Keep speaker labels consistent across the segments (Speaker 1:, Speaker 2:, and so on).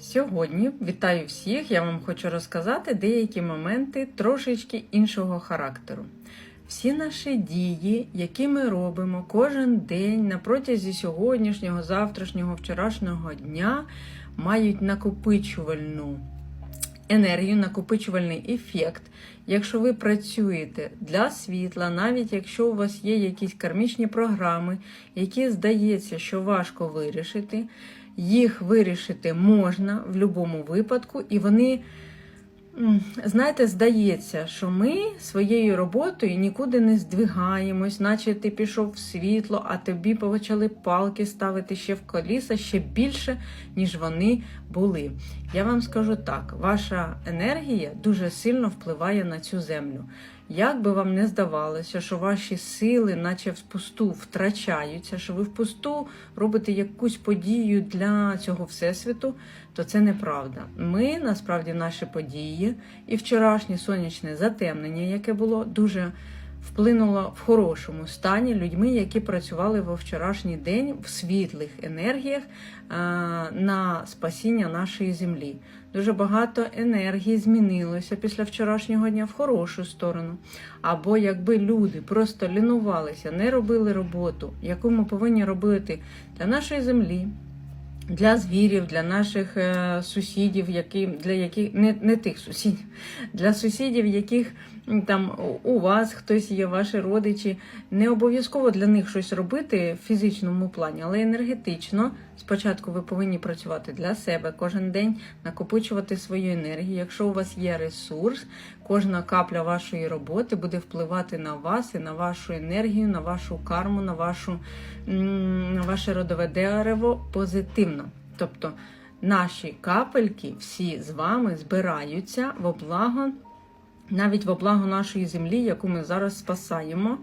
Speaker 1: Сьогодні вітаю всіх! Я вам хочу розказати деякі моменти трошечки іншого характеру. Всі наші дії, які ми робимо кожен день на протязі сьогоднішнього, завтрашнього, вчорашнього дня, мають накопичувальну енергію, накопичувальний ефект. Якщо ви працюєте для світла, навіть якщо у вас є якісь кармічні програми, які здається, що важко вирішити, їх вирішити можна в будь-якому випадку, і вони, знаєте, здається, що ми своєю роботою нікуди не здвигаємось, наче ти пішов в світло, а тобі почали палки ставити ще в коліса ще більше, ніж вони були. Я вам скажу так: ваша енергія дуже сильно впливає на цю землю. Як би вам не здавалося, що ваші сили, наче впусту, втрачаються, що ви впусту робите якусь подію для цього всесвіту, то це неправда. Ми насправді наші події і вчорашнє сонячне затемнення, яке було дуже вплинуло в хорошому стані людьми, які працювали во вчорашній день в світлих енергіях на спасіння нашої землі. Дуже багато енергії змінилося після вчорашнього дня в хорошу сторону. Або якби люди просто лінувалися, не робили роботу, яку ми повинні робити для нашої землі. Для звірів, для наших е, сусідів, які, для яких не, не тих сусідів, для сусідів, яких там у- вас хтось є, ваші родичі, не обов'язково для них щось робити в фізичному плані, але енергетично. Спочатку ви повинні працювати для себе кожен день, накопичувати свою енергію. Якщо у вас є ресурс, кожна капля вашої роботи буде впливати на вас і на вашу енергію, на вашу карму, на вашу на ваше родове дерево позитивно. Тобто наші капельки всі з вами збираються в облаго, навіть в облаго нашої землі, яку ми зараз спасаємо,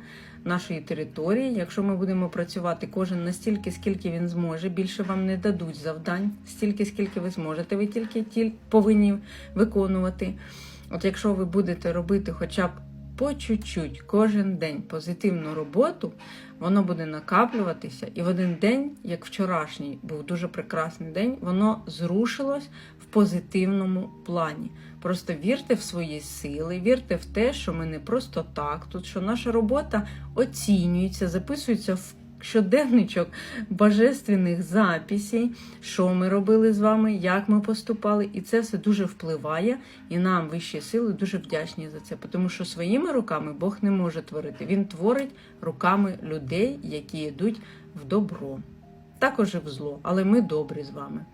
Speaker 1: нашої території. Якщо ми будемо працювати кожен настільки, скільки він зможе, більше вам не дадуть завдань, стільки, скільки ви зможете, ви тільки ті повинні виконувати. От якщо ви будете робити хоча б по чуть-чуть кожен день позитивну роботу, воно буде накаплюватися, і в один день, як вчорашній, був дуже прекрасний день, воно зрушилось в позитивному плані. Просто вірте в свої сили, вірте в те, що ми не просто так тут, що наша робота оцінюється, записується в щоденничок божественних записей, що ми робили з вами, як ми поступали, і це все дуже впливає, і нам вищі сили дуже вдячні за це, тому що своїми руками Бог не може творити. Він творить руками людей, які йдуть в добро, також і в зло, але ми добрі з вами.